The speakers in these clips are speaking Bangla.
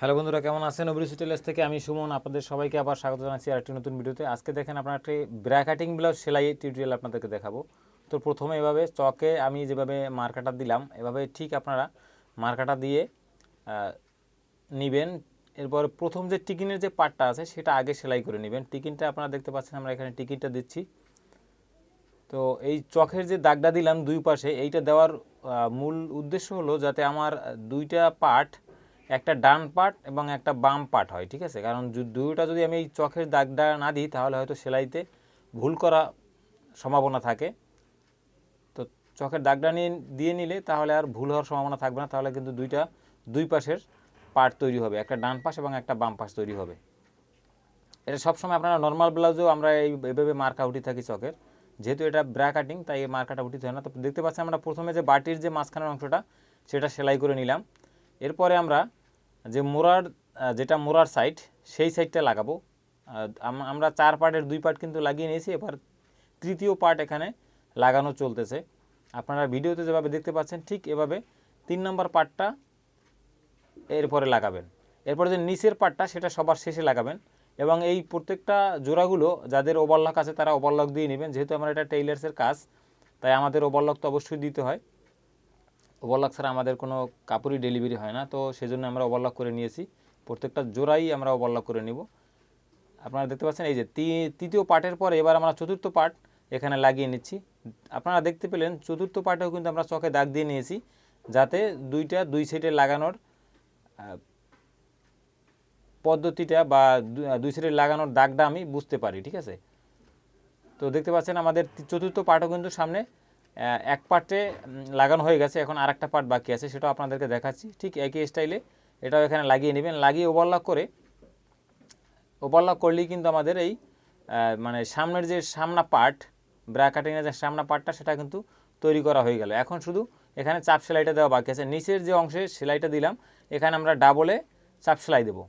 হ্যালো বন্ধুরা, কেমন আছেন? ওবিসি টেলার্স থেকে আমি সুমন, আপনাদের সবাইকে আবার স্বাগত জানাচ্ছি আরেকটি নতুন ভিডিওতে। আজকে দেখেন আপনার একটি ব্র্যাকাটিং ব্লাউজ সেলাই টিউটোরিয়াল আপনাদেরকে দেখাবো। তো প্রথমে এভাবে চকে আমি যেভাবে মার্কাটা দিলাম, এভাবে ঠিক আপনারা মার্কাটা দিয়ে নিবেন। এরপর প্রথম যে টিকিনের যে পার্টটা আছে, সেটা আগে সেলাই করে নেবেন। টিকিনটা আপনারা দেখতে পাচ্ছেন, আমরা এখানে টিকিনটা দিচ্ছি। তো এই চকের যে দাগটা দিলাম দুই পাশে, এইটা দেওয়ার মূল উদ্দেশ্য হলো যাতে আমার দুইটা পার্ট একটা ডান পার্ট এবং একটা বাম পার্ট হয়, ঠিক আছে? কারণ দুইটা যদি আমি এই চকের দাগটা না দিই, তাহলে হয়তো সেলাইতে ভুল করা সম্ভাবনা থাকে। তো চকের দাগটা নিয়ে দিয়ে নিলে তাহলে আর ভুল হওয়ার সম্ভাবনা থাকবে না, তাহলে কিন্তু দুইটা দুই পাশের পার্ট তৈরি হবে, একটা ডান পাশ এবং একটা বাম পাশ তৈরি হবে। এটা সবসময় আপনারা নর্মাল ব্লাউজেও আমরা এই এভাবে মার্কা উঠি থাকি চকের যেহেতু এটা ব্রা কাটিং তাই এই মার্কাটা উঠিতে হয় না। তো দেখতে পাচ্ছি আমরা প্রথমে যে বাটির যে মাঝখানের অংশটা, সেটা সেলাই করে নিলাম। এরপরে আমরা যে মোড়ার যেটা মোড়ার সাইড সেই সাইডটা লাগাবো। আম- আমরা চার পার্টের দুই পার্ট কিন্তু লাগিয়ে নিয়েছি, এবার তৃতীয় পার্ট এখানে লাগানো চলতেছে। আপনারা ভিডিওতে যেভাবে দেখতে পাচ্ছেন, ঠিক এভাবে তিন নম্বর পার্টটা এরপরে লাগাবেন। এরপরে যে নিচের পার্টটা, সেটা সবার শেষে লাগাবেন। এবং এই প্রত্যেকটা জোড়াগুলো, যাদের ওভারলক আছে, তারা ওভারলক দিয়ে নেবেন। যেহেতু আমার এটা টেইলার্সের কাজ, তাই আমাদের ওভারলক তো অবশ্যই দিতে হয়। ওভারলক ছাড়া আমাদের কোনো কাপড়ই ডেলিভারি হয় না। তো সেজন্য আমরা ওভারলক করে নিয়েছি। প্রত্যেকটা জোড়াই আমরা ওভারলক করে নিব। আপনারা দেখতে পাচ্ছেন, এই যে তৃতীয় পার্টের পরে এবার আমরা চতুর্থ পার্ট এখানে লাগিয়ে নিচ্ছি। আপনারা দেখতে পেলেন, চতুর্থ পার্টেও কিন্তু আমরা চকে দাগ দিয়ে নিয়েছি, যাতে দুইটা, দুই সাইডে লাগানোর পদ্ধতিটা বা দুই সাইডে লাগানোর দাগটা আমি বুঝতে পারি, ঠিক আছে? তো দেখতে পাচ্ছেন, আমাদের চতুর্থ পার্টও কিন্তু সামনে এক পার্টে লাগানো হয়ে গেছে, এখন আর একটা পার্ট বাকি আছে, সেটাও আপনাদেরকে দেখাচ্ছি। ঠিক একই স্টাইলে এটাও এখানে লাগিয়ে নেবেন। লাগিয়ে ওভারলক করে ওভারলক করলেই কিন্তু আমাদের এই মানে সামনের যে সামনা পার্ট ব্রা কাটিংয়ের যে সামনা পার্টটা সেটা কিন্তু তৈরি করা হয়ে গেল। এখন শুধু এখানে চাপ সেলাইটা দেওয়া বাকি আছে। নিচের যে অংশে সেলাইটা দিলাম, এখানে আমরা ডাবলে চাপ সেলাই দেবো।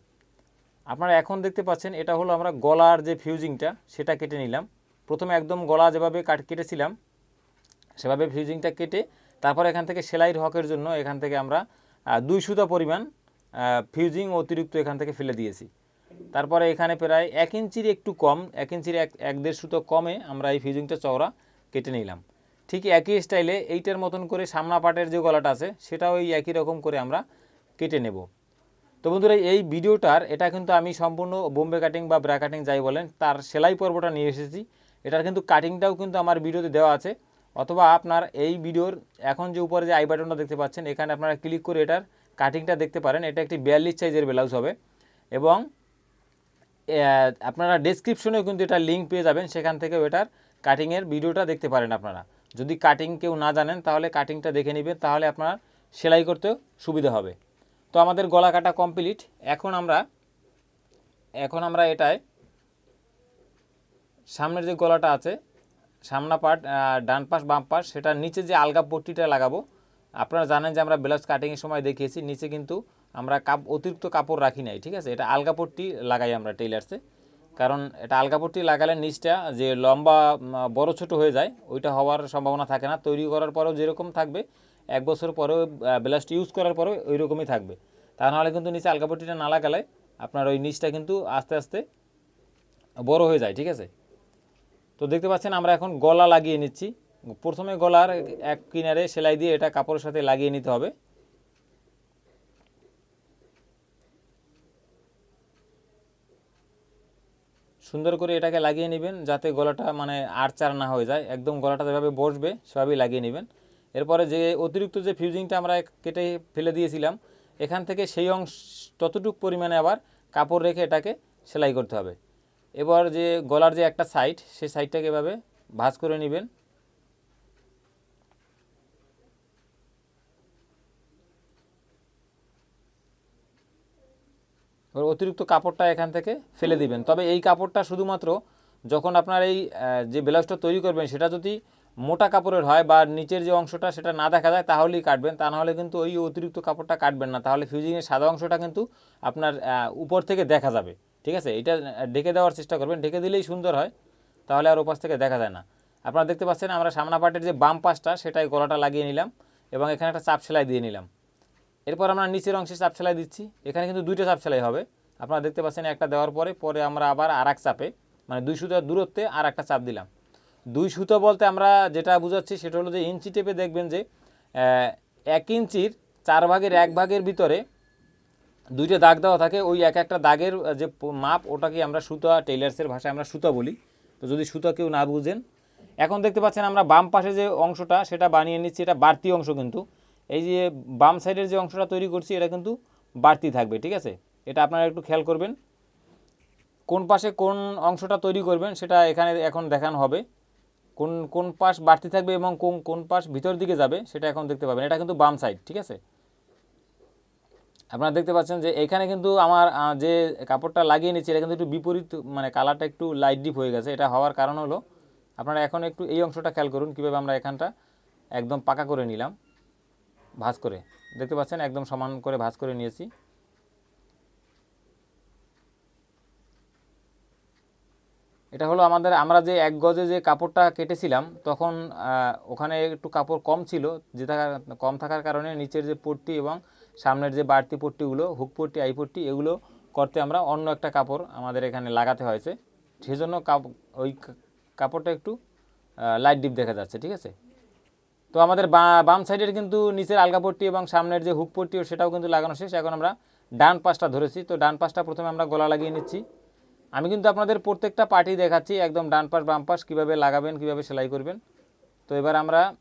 আপনারা এখন দেখতে পাচ্ছেন, এটা হলো আমরা গলার যে ফিউজিংটা সেটা কেটে নিলাম। প্রথমে একদম গলা যেভাবে কাট, কেটেছিলাম সেভাবে ফিউজিংটা কেটে তারপর এখান থেকে সেলাইয়ের হকের জন্য এখান থেকে আমরা দুই সুতা পরিমাণ ফিউজিং অতিরিক্ত এখান থেকে ফেলে দিয়েছি। তারপরে এখানে প্রায় এক ইঞ্চির একটু কম, এক ইঞ্চির এক এক দেড় সুতো কমে আমরা এই ফিউজিংটা চওড়া কেটে নিলাম। ঠিক একই স্টাইলে এইটার মতন করে সামনা পাটের যে গলাটা আছে, সেটাও এই একই রকম করে আমরা কেটে নেব। তো বন্ধুরা, এই ভিডিওটার, এটা কিন্তু আমি সম্পূর্ণ বোম্বে কাটিং বা ব্রা কাটিং যাই বলেন, তার সেলাই পর্বটা নিয়ে এসেছি। এটার কিন্তু কাটিংটাও কিন্তু আমার ভিডিওতে দেওয়া আছে। অথবা আপনার এই ভিডিওর এখন যে উপরে যে আই বাটনটা দেখতে পাচ্ছেন, এখানে আপনারা ক্লিক করে এটার কাটিংটা দেখতে পারেন। এটা একটি বিয়াল্লিশ সাইজের ব্লাউজ হবে এবং আপনারা ডেসক্রিপশনেও কিন্তু এটা লিঙ্ক পেয়ে যাবেন। সেখান থেকে এটার কাটিংয়ের ভিডিওটা দেখতে পারেন আপনারা। যদি কাটিং কেউ না জানেন, তাহলে কাটিংটা দেখে নেবেন, তাহলে আপনার সেলাই করতেও সুবিধা হবে। তো আমাদের গলা কাটা কমপ্লিট এখন আমরা এখন আমরা এটায় সামনের যে গলাটা আছে সামনা পার্ট ডান পাশ, বাম পাশ, সেটার নিচে যে আলগা পট্টিটা লাগাবো, আপনারা জানেন যে আমরা ব্লাউজ কাটিংয়ের সময় দেখিয়েছি, নিচে কিন্তু আমরা কাপ, অতিরিক্ত কাপড় রাখি নাই, ঠিক আছে? এটা আলগা পট্টি লাগাই আমরা টেইলার্সে কারণ এটা আলগা পট্টি লাগালে নিচটা যে লম্বা বড় ছোট হয়ে যায়, ওইটা হওয়ার সম্ভাবনা থাকে না। তৈরি করার পরেও যেরকম থাকবে, এক বছর পরেও ব্লাউজটি ইউজ করার পরেও ওই রকমই থাকবে। তা নাহলে কিন্তু নিচে আলগা পট্টিটা না লাগালে আপনার ওই নিচটা কিন্তু আস্তে আস্তে বড় হয়ে যায়, ঠিক আছে? তো দেখতে পাচ্ছেন, আমরা এখন গলা লাগিয়ে নিচ্ছি। প্রথমে গলার এক কিনারে সেলাই দিয়ে এটা কাপড়ের সাথে লাগিয়ে নিতে হবে। সুন্দর করে এটাকে লাগিয়ে নেবেন যাতে গলাটা মানে আড়চার না হয়ে যায়। একদম গলাটা যেভাবে বসবে, সেভাবেই লাগিয়ে নেবেন। এরপরে যে অতিরিক্ত যে ফিউজিংটা আমরা কেটে ফেলে দিয়েছিলাম, এখান থেকে সেই অংশ ততটুক পরিমাণে আবার কাপড় রেখে এটাকে সেলাই করতে হবে। এবার যে গলার যে একটা সাইড সেই সাইডটাকে এভাবে ভাঁজ করে নেবেন। এবার অতিরিক্ত কাপড়টা এখান থেকে ফেলে দিবেন। তবে এই কাপড়টা শুধুমাত্র যখন আপনার এই যে ব্লাউজটা তৈরি করবেন, সেটা যদি মোটা কাপড়ের হয় বা নিচের যে অংশটা সেটা না দেখা যায়, তাহলেই কাটবেন। তা নাহলে কিন্তু ওই অতিরিক্ত কাপড়টা কাটবেন না। তাহলে ফিউজিংয়ের সাদা অংশটা কিন্তু আপনার উপর থেকে দেখা যাবে। ঠিক আছে? এটা ঢেকে দেওয়ার চেষ্টা করবেন। ঢেকে দিলেই সুন্দর হয়, তাহলে আর ওপাশ থেকে দেখা যায় না। আপনারা দেখতে পাচ্ছেন আমরা সামনা পাটের যে বাম পাশটা, সেটাই গলাটা লাগিয়ে নিলাম এবং এখানে একটা চাপ সেলাই দিয়ে নিলাম। এরপর আমরা নিচের অংশে চাপ সেলাই দিচ্ছি। এখানে কিন্তু দুইটা চাপ সেলাই হবে। আপনারা দেখতে পাচ্ছেন একটা দেওয়ার পরে পরে আমরা আবার আর চাপে মানে দুই সুতার দূরত্বে আর একটা চাপ দিলাম। দুই সুতো বলতে আমরা যেটা বুঝাচ্ছি, সেটা হলো যে ইঞ্চি টেপে দেখবেন যে এক ইঞ্চির চার ভাগের এক ভাগের ভিতরে দুইটা দাগ দেওয়া থাকে, ওই এক একটা দাগের যে মাপ, ওটাকে আমরা সুতা, টেইলার্সের ভাষায় আমরা সুতা বলি। তো যদি সুতা কেউ না বুঝেন, এখন দেখতে পাচ্ছেন আমরা বাম পাশে যে অংশটা, সেটা বানিয়ে নিচ্ছি, এটা বাড়তি অংশ কিন্তু। এই যে বাম সাইডের যে অংশটা তৈরি করছি, এটা কিন্তু বাড়তি থাকবে, ঠিক আছে? এটা আপনারা একটু খেয়াল করবেন। কোন পাশে কোন অংশটা তৈরি করবেন, সেটা এখানে এখন দেখানো হবে। কোন কোন পাশ বাড়তি থাকবে এবং কোন কোন পাশ ভিতর দিকে যাবে, সেটা এখন দেখতে পাবেন। এটা কিন্তু বাম সাইড, ঠিক আছে? আপনারা দেখতে পাচ্ছেন যে এখানে কিন্তু আমার যে কাপড়টা লাগিয়ে নিচ্ছি, এটা কিন্তু একটু বিপরীত মানে কালারটা একটু লাইট ডিপ হয়ে গেছে। এটা হওয়ার কারণ হলো, আপনারা এখন একটু এই অংশটা খেয়াল করুন, কীভাবে আমরা এখানটা একদম পাকা করে নিলাম। ভাঁজ করে, দেখতে পাচ্ছেন, একদম সমান করে ভাঁজ করে নিয়েছি। এটা হলো আমাদের, আমরা যে এক গজে যে কাপড়টা কেটেছিলাম, তখন ওখানে একটু কাপড় কম ছিল যে থাকার কম থাকার কারণে নিচের যে পট্টি এবং সামনের যে বাড়তি পট্টিগুলো, হুক পট্টি, আই পট্টি, এগুলো করতে আমরা অন্য একটা কাপড় আমাদের এখানে লাগাতে হয়েছে। সেজন্য কাপ- ওই কাপড়টা একটু লাইট ডিপ দেখা যাচ্ছে, ঠিক আছে? তো আমাদের বাম সাইডের কিন্তু নিচের আলগা পট্টি এবং সামনের যে হুক পট্টি সেটাও কিন্তু লাগানো শেষ। এখন আমরা ডান পাশটা ধরেছি। তো ডান পাশটা প্রথমে আমরা গলা লাগিয়ে নিচ্ছি। আমি কিন্তু আপনাদের প্রত্যেকটা পার্টি দেখাচ্ছি, একদম ডান পাশ, বাম পাশ, কীভাবে লাগাবেন, কীভাবে সেলাই করবেন। তো এবার আমরা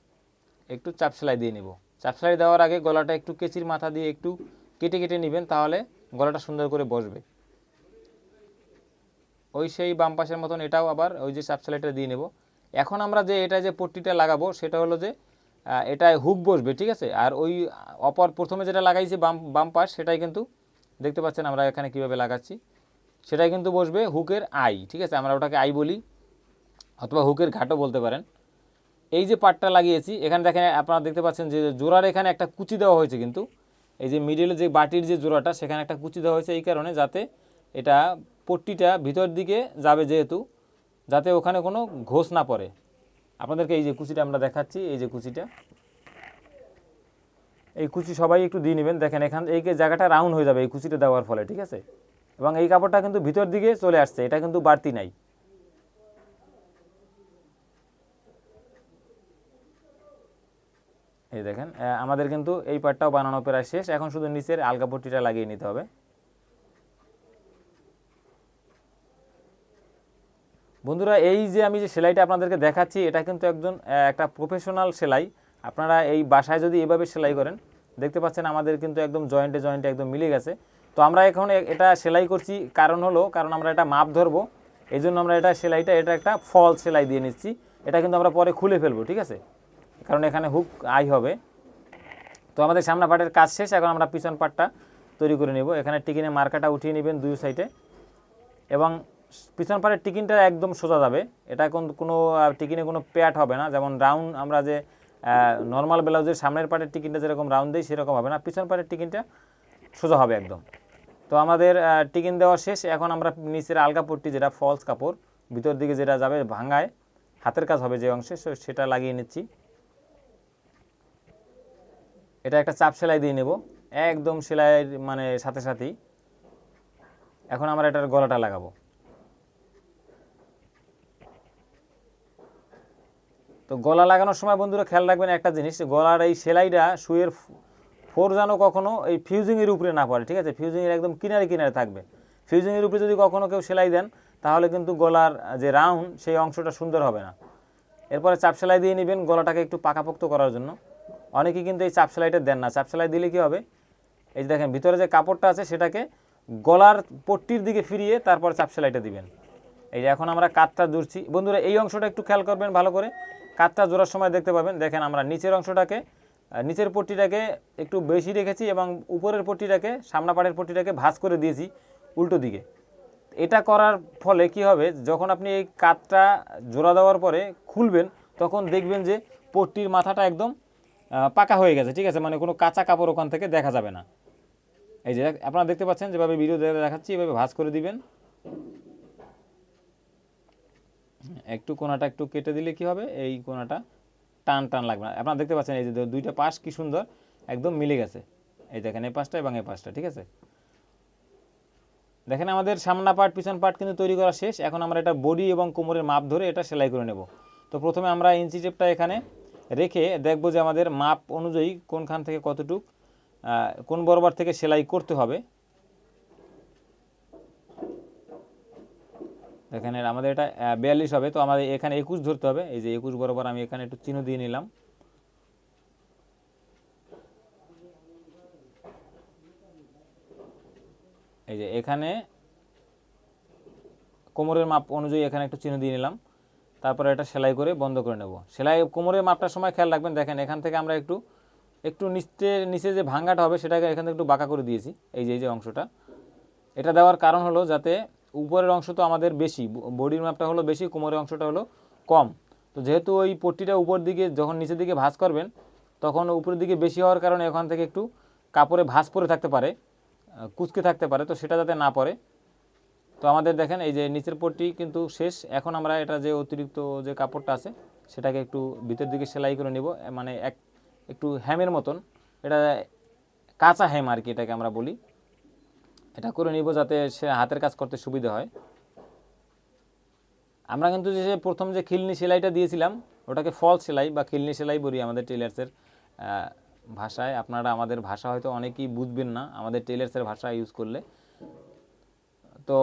একটু চাপ সেলাই দিয়ে নেব। চাপ সেলাই দেওয়ার আগে গলাটা একটু কেচির মাথা দিয়ে একটু কেটে কেটে নেবেন, তাহলে গলাটা সুন্দর করে বসবে। ওই সেই বাম পাশের মতন এটাও আবার ওই যে চাপ সেলাইটা দিয়ে নেব। এখন আমরা যে এটা যে পট্টিটা লাগাবো, সেটা হলো যে এটায় হুক বসবে, ঠিক আছে? আর ওই অপর প্রথমে যেটা লাগাইছি বাম বাম পাশ, সেটাই কিন্তু দেখতে পাচ্ছেন আমরা এখানে কীভাবে লাগাচ্ছি। সেটাই কিন্তু বসবে হুকের আই, ঠিক আছে? আমরা ওটাকে আই বলি, অথবা হুকের ঘাটও বলতে পারেন। এই যে পাটটা লাগিয়েছি, এখানে দেখেন আপনারা দেখতে পাচ্ছেন যে জোড়ার এখানে একটা কুচি দেওয়া হয়েছে কিন্তু। এই যে মিডিলে যে বাটির যে জোড়াটা, সেখানে একটা কুচি দেওয়া হয়েছে এই কারণে যাতে এটা পট্টিটা ভিতর দিকে যাবে যেহেতু, যাতে ওখানে কোনো ঘোষ না পড়ে। আপনাদেরকে এই যে কুচিটা আমরা দেখাচ্ছি, এই যে কুচিটা। এই কুচি সবাই একটু দিয়ে নেবেন। দেখেন এখান, এই জায়গাটা রাউন্ড হয়ে যাবে এই কুচিটা দেওয়ার ফলে, ঠিক আছে? এবং এই কাপড়টা কিন্তু ভিতর দিকে চলে আসছে, এটা কিন্তু বাড়তি নাই। এই দেখেন আমাদের কিন্তু এই পার্টটাও বানানো প্রায় শেষ। এখন শুধু নিচের আলগা পট্টিটা লাগিয়ে নিতে হবে। বন্ধুরা, এই যে আমি যে সেলাইটা আপনাদেরকে দেখাচ্ছি, এটা কিন্তু একজন একটা প্রফেশনাল সেলাই। আপনারা এই বাসায় যদি এভাবে সেলাই করেন, দেখতে পাচ্ছেন আমাদের কিন্তু একদম জয়েন্টে জয়েন্টে একদম মিলে গেছে। তো আমরা এখন এটা সেলাই করছি। কারণ হলো, কারণ আমরা এটা মাপ ধরবো। এই জন্য আমরা এটা সেলাইটা, এটা একটা ফল সেলাই দিয়ে নিচ্ছি। এটা কিন্তু আমরা পরে খুলে ফেলব, ঠিক আছে? কারণ এখানে হুক আই হবে। তো আমাদের সামনা পাটের কাজ শেষ, এখন আমরা পিছন পাটটা তৈরি করে নেব। এখানে টিকিনে মার্কাটা উঠিয়ে নেবেন দুই সাইডে এবং পিছন পাটের টিকিনটা একদম সোজা যাবে। এটা কোন, কোনো টিকিনে কোনো প্যাট হবে না। যেমন রাউন্ড আমরা যে নর্মাল ব্লাউজের সামনের পাটের টিকিনটা যেরকম রাউন্ড দেয় সেরকম হবে না। পিছন পাটের টিকিনটা সোজা হবে একদম। তো আমাদের টিকিন দেওয়া শেষ। এখন আমরা নিচের আলগা পট্টি, যেটা ফলস কাপড়, ভিতর দিকে যেটা যাবে ভাঙায় হাতের কাজ হবে যে অংশে সেটা লাগিয়ে নিচ্ছি। এটা একটা চাপ সেলাই দিয়ে নেব। একদম সেলাইয়ের মানে সাথে সাথেই। এখন আমরা এটার গলাটা লাগাবো। তো গলা লাগানোর সময় বন্ধুরা খেয়াল রাখবেন একটা জিনিস গলার এই সেলাইটা শুয়ের ফোর যেন কখনো এই ফিউজিংয়ের উপরে না পড়ে, ঠিক আছে? ফিউজিংয়ের একদম কিনারে কিনারে থাকবে। ফিউজিংয়ের উপরে যদি কখনো কেউ সেলাই দেন, তাহলে কিন্তু গলার যে রাউন্ড, সেই অংশটা সুন্দর হবে না। এরপরে চাপ সেলাই দিয়ে নেবেন গলাটাকে একটু পাকাপোক্ত করার জন্য। অনেকেই কিন্তু এই চাপ সেলাইটা দেন না। চাপ সেলাই দিলে কি হবে? এই যে দেখেন, ভিতরে যে কাপড়টা আছে সেটাকে গলার পট্টির দিকে ফিরিয়ে তারপর চাপ সেলাইটা দিবেন। এই যে এখন আমরা কাতটা জুড়ছি। বন্ধুরা, এই অংশটা একটু খেয়াল করবেন ভালো করে। কাতটা জোড়ার সময় দেখতে পাবেন। দেখেন আমরা নিচের অংশটাকে নিচের পট্টিটাকে একটু বেশি রেখেছি এবং উপরের পট্টিটাকে সামনা পাড়ের পট্টিটাকে ভাঁজ করে দিয়েছি উল্টো দিকে। এটা করার ফলে কি হবে? যখন আপনি এই কাতটা জোড়া দেওয়ার পরে খুলবেন, তখন দেখবেন যে পট্টির মাথাটা একদম পাকা হয়ে গেছে, ঠিক আছে? মানে কোনো কাঁচা কাপড় ওখান থেকে দেখা যাবে না। এই যে আপনারা দেখতে পাচ্ছেন, যেভাবে ভিডিও দেখাচ্ছি, এভাবে ভাঁজ করে দিবেন। একটু কোনাটা একটু কেটে দিলে কি হবে? এই কোনাটা টান টান লাগবে না। আপনারা দেখতে পাচ্ছেন, এই যে দুইটা পাশ কি সুন্দর, একদম মিলে গেছে। এই দেখেন, এই পাশটা এবং এই পাশটা, ঠিক আছে? দেখেন, আমাদের সামনা পার্ট পিছন পার্ট কিন্তু তৈরি করা শেষ। এখন আমরা এটা বডি এবং কোমরের মাপ ধরে এটা সেলাই করে নেব। তো প্রথমে আমরা ইঞ্চি টেপটা এখানে রেখে দেখব যে আমাদের মাপ অনুযায়ী কোনখান থেকে কতটুক কোন বরাবর থেকে সেলাই করতে হবে। দেখেন আমাদের এটা বিয়াল্লিশ হবে, তো আমাদের এখানে একুশ ধরতে হবে। এই যে একুশ বরাবর আমি এখানে একটু চিহ্ন দিয়ে নিলাম। এই যে এখানে কোমরের মাপ অনুযায়ী এখানে একটু চিহ্ন দিয়ে নিলাম। তারপরে এটা সেলাই করে বন্ধ করে নেব। সেলাই কোমরের মাপটার সময় খেয়াল রাখবেন, দেখেন এখান থেকে আমরা একটু একটু নিচে নিচে যে ভাঙ্গাটা হবে সেটাকে এখান থেকে একটু বাঁকা করে দিয়েছি, এই যে এই যে অংশটা। এটা দেওয়ার কারণ হলো যাতে উপরের অংশ তো আমাদের বেশি বডির মাপটা হলো বেশি, কোমরের অংশটা হলো কম। তো যেহেতু ওই পট্টিটা উপর দিকে, যখন নিচের দিকে ভাঁজ করবেন, তখন উপরের দিকে বেশি হওয়ার কারণে ওখান থেকে একটু কাপড়ে ভাঁজ পরে থাকতে পারে কুচকে থাকতে পারে, তো সেটা যাতে না পড়ে। তো আমাদের দেখেন এই যে নিচের পটটি কিন্তু শেষ। এখন আমরা এটা যে অতিরিক্ত যে কাপড়টা আছে, সেটাকে একটু ভিতর দিকে সেলাই করে নিব মানে এক, একটু হ্যামের মতন। এটা কাঁচা হ্যাম আর কি এটাকে আমরা বলি। এটা করে নিব যাতে সে হাতের কাজ করতে সুবিধা হয়। আমরা কিন্তু যে প্রথম যে খিলনি সেলাইটা দিয়েছিলাম, ওটাকে ফল সেলাই বা খিলনি সেলাই বলি আমাদের টেলার্সের ভাষায়। আপনারা আমাদের ভাষা হয়তো অনেকেই বুঝবেন না, আমাদের টেলার্সের ভাষা ইউজ করলে। তো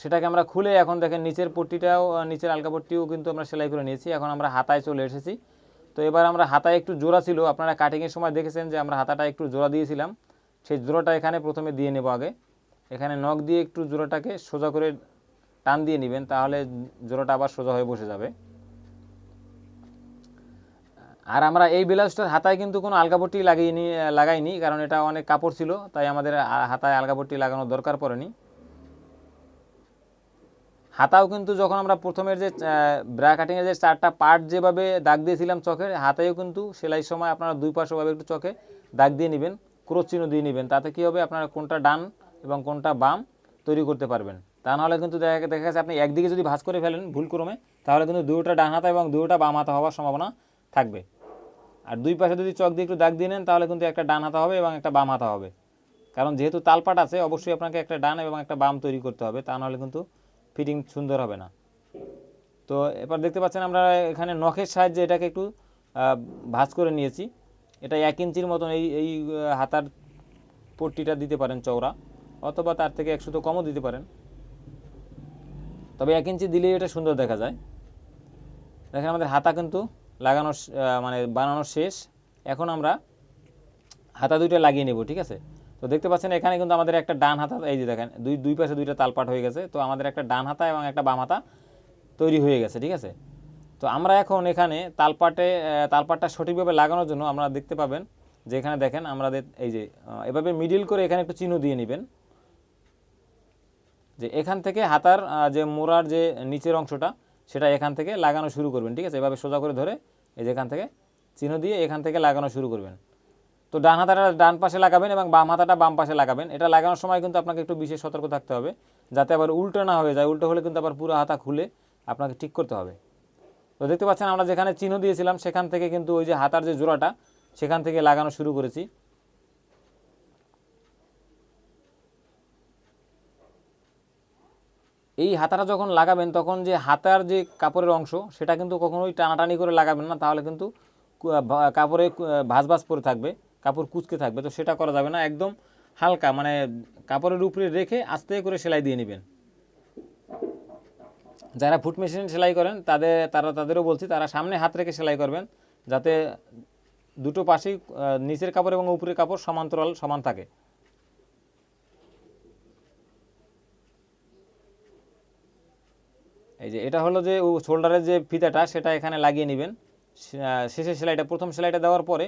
সেটাকে আমরা খুলে এখন দেখেন নিচের পট্টিটাও নিচের আলকা পট্টিও কিন্তু আমরা সেলাই করে নিয়েছি। এখন আমরা হাতায় চলে এসেছি। তো এবার আমরা হাতায় একটু জোড়া ছিল। আপনারা কাটিংয়ের সময় দেখেছেন যে আমরা হাতাটা একটু জোড়া দিয়েছিলাম। সেই জোড়াটা এখানে প্রথমে দিয়ে নেব আগে। এখানে নখ দিয়ে একটু জোড়াটাকে সোজা করে টান দিয়ে নেবেন, তাহলে জোড়াটা আবার সোজা হয়ে বসে যাবে। আর আমরা এই ব্লাউজটার হাতায় কিন্তু কোনো আলগাপট্টি লাগিয়ে লাগাইনি, কারণ এটা অনেক কাপড় ছিল, তাই আমাদের হাতায় আলগাপট্টি লাগানোর দরকার পড়েনি। হাতাও কিন্তু যখন আমরা প্রথমের যে ব্রা কাটিংয়ের যে চারটা পার্ট যেভাবে দাগ দিয়েছিলাম চোখের, হাতেও কিন্তু সেলাই সময় আপনারা দুই পাশেভাবে একটু চোখে দাগ দিয়ে নেবেন, ক্রোচ চিহ্ন দিয়ে নেবেন। তাতে কী হবে? আপনারা কোনটা ডান এবং কোনটা বাম তৈরি করতে পারবেন। তা নাহলে কিন্তু দেখা দেখা গেছে আপনি একদিকে যদি ভাঁজ করে ফেলেন ভুল ক্রমে, তাহলে কিন্তু দুটোটা ডান হাতা এবং দুটোটা বাম হাতা হওয়ার সম্ভাবনা থাকবে। আর দুই পাশে যদি চক দিয়ে একটু দাগ দিয়ে নেন, তাহলে কিন্তু একটা ডান হাতা হবে এবং একটা বাম হাতা হবে। কারণ যেহেতু তালপাট আছে, অবশ্যই আপনাকে একটা ডান এবং একটা বাম তৈরি করতে হবে। তা নাহলে কিন্তু ফিটিং সুন্দর হবে না। তো এবার দেখতে পাচ্ছেন আমরা এখানে নখের সাহায্যে এটাকে একটু ভাঁজ করে নিয়েছি। এটা এক ইঞ্চির মতন এই এই হাতার পট্টিটা দিতে পারেন চওড়া, অথবা তার থেকে একশো তো কমও দিতে পারেন। তবে এক ইঞ্চি দিলেই এটা সুন্দর দেখা যায়। দেখেন আমাদের হাতা কিন্তু লাগানো মানে বানানো শেষ। এখন আমরা হাতা দুইটা লাগিয়ে নেব, ঠিক আছে? তো দেখতে পাচ্ছেন এখানে কিন্তু আমাদের একটা ডান হাতা, এই যে দেখেন, দুই দুই পাশে দুইটা তালপাট হয়ে গেছে। তো আমাদের একটা ডান হাতা এবং একটা বাম হাতা তৈরি হয়ে গেছে, ঠিক আছে? তো আমরা এখন এখানে তালপাটে তালপাটটা সঠিকভাবে লাগানোর জন্য আমরা দেখতে পাবেন যে এখানে দেখেন আমরা দে- এই যে এভাবে মিডিল করে এখানে একটু চিহ্ন দিয়ে নেবেন। যে এখান থেকে হাতার যে মোড়ার যে নিচের অংশটা, সেটা এখান থেকে লাগানো শুরু করবেন, ঠিক আছে? এভাবে সোজা করে ধরে এই যে এখান থেকে চিহ্ন দিয়ে এখান থেকে লাগানো শুরু করবেন। তো ডান হাতাটা ডান পাশে লাগাবেন এবং বাম হাতাটা বাম পাশে লাগাবেন। এটা লাগানোর সময় কিন্তু আপনাকে একটু বিশেষ সতর্ক থাকতে হবে, যাতে আবার উল্টো না হয়ে যায়। উল্টো হলে কিন্তু আবার পুরো হাতা খুলে আপনাকে ঠিক করতে হবে। তো দেখতে পাচ্ছেন আমরা যেখানে চিহ্ন দিয়েছিলাম, সেখান থেকে কিন্তু ওই যে হাতার যে জোড়াটা, সেখান থেকে লাগানো শুরু করেছি। এই হাতাটা যখন লাগাবেন, তখন যে হাতার যে কাপড়ের অংশ, সেটা কিন্তু কখনোই টানাটানি করে লাগাবেন না। তাহলে কিন্তু কাপড়ে ভাঁজ ভাঁজ পরে থাকবে। কাপড় কুচকে থাকবে, তো সেটা করা যাবে না। একদম হালকা মানে কাপড়ের উপরে রেখে আস্তে করে সেলাই দিয়ে নেবেন। যারা ফুট মেশিন সেলাই করেন, তাদের, তারা তাদেরও বলছি, তারা সামনে হাত রেখে সেলাই করবেন, যাতে দুটো পাশেই নিচের কাপড় এবং উপরের কাপড় সমান্তরাল সমান থাকে। এই যে এটা হলো যে শোল্ডারের যে ফিতাটা, সেটা এখানে লাগিয়ে নেবেন। শেষের সেলাইটা, প্রথম সেলাইটা দেওয়ার পরে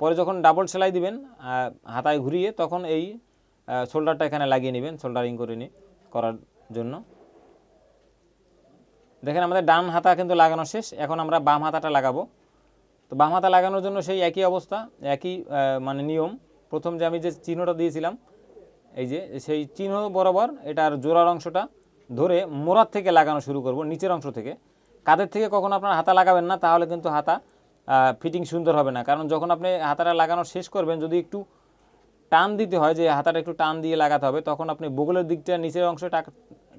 পরে যখন ডাবল সেলাই দিবেন হাতায় ঘুরিয়ে তখন এই শোল্ডারটা এখানে লাগিয়ে নেবেন শোল্ডারিং করে নি করার জন্য। দেখেন আমাদের ডান হাতা কিন্তু লাগানো শেষ, এখন আমরা বাম হাতাটা লাগাবো। তো বাম হাতা লাগানোর জন্য সেই একই অবস্থা, একই মানে নিয়ম। প্রথম যে আমি যে চিহ্নটা দিয়েছিলাম, এই যে, সেই চিহ্ন বরাবর এটার জোড়ার অংশটা ধরে মোড়ার থেকে লাগানো শুরু করব, নিচের অংশ থেকে। কাদের থেকে কখন আপনার হাতা লাগাবেন না, তাহলে কিন্তু হাতা ফিটিং সুন্দর হবে না। কারণ যখন আপনি হাতাটা লাগানো শেষ করবেন, যদি একটু টান দিতে হয়, যে হাতাটা একটু টান দিয়ে লাগাতে হবে, তখন আপনি বগলের দিকটা, নিচের অংশে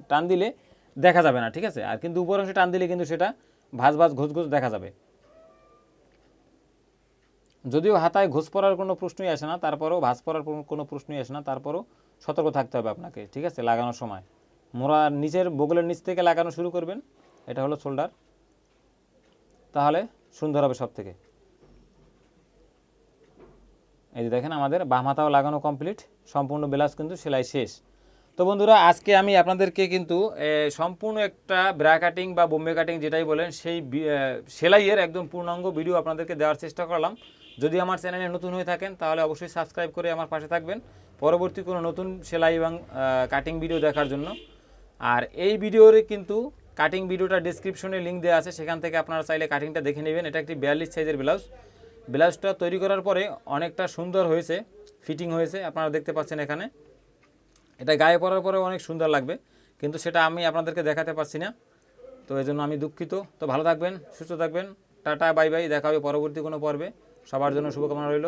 টান দিলে দেখা যাবে না, ঠিক আছে? আর কিন্তু উপর অংশে টান দিলে কিন্তু সেটা ভাজ ভাজ, ঘুষ ঘুষ দেখা যাবে। যদিও হাতায় ঘুষ পড়ার কোনো প্রশ্নই আসে না, তারপরেও ভাঁজ পড়ার কোনো- প্রশ্নই আসে না, তারপরেও সতর্ক থাকতে হবে আপনাকে, ঠিক আছে? লাগানোর সময়। মোড়া নিচের বগলের নিচ থেকে লাগানো শুরু করবেন, এটা হলো শোল্ডার। তাহলে সুন্দর হবে সব থেকে এই যে দেখেন আমাদের বাম হাতাও লাগানো কমপ্লিট সম্পূর্ণ ব্লাউজ কিন্তু সেলাই শেষ। তো বন্ধুরা, আজকে আমি আপনাদেরকে কিন্তু সম্পূর্ণ একটা ব্রা কাটিং বা বোম্বে কাটিং যেটাই বলেন, সেই সেলাইয়ের একদম পূর্ণাঙ্গ ভিডিও আপনাদেরকে দেওয়ার চেষ্টা করলাম। যদি আমার চ্যানেলে নতুন হয়ে থাকেন, তাহলে অবশ্যই সাবস্ক্রাইব করে আমার পাশে থাকবেন। পরবর্তী কোনো নতুন সেলাই এবং কাটিং ভিডিও দেখার জন্য। আর এই ভিডিওর কিন্তু কাটিং ভিডিওটা ডিসক্রিপশনে লিঙ্ক দেওয়া আছে, সেখান থেকে আপনারা চাইলে কাটিংটা দেখে নেবেন। এটা একটি বিয়াল্লিশ সাইজের ব্লাউজ ব্লাউজটা তৈরি করার পরে অনেকটা সুন্দর হয়েছে ফিটিং হয়েছে, আপনারা দেখতে পাচ্ছেন এখানে। এটা গায়ে পরার পরে অনেক সুন্দর লাগবে, কিন্তু সেটা আমি আপনাদেরকে দেখাতে পারছি না। তো এই জন্য আমি দুঃখিত। তো ভালো থাকবেন, সুস্থ থাকবেন। টাটা বাই বাই দেখা হবে পরবর্তী কোনো পর্বে। সবার জন্য শুভকামনা রইল।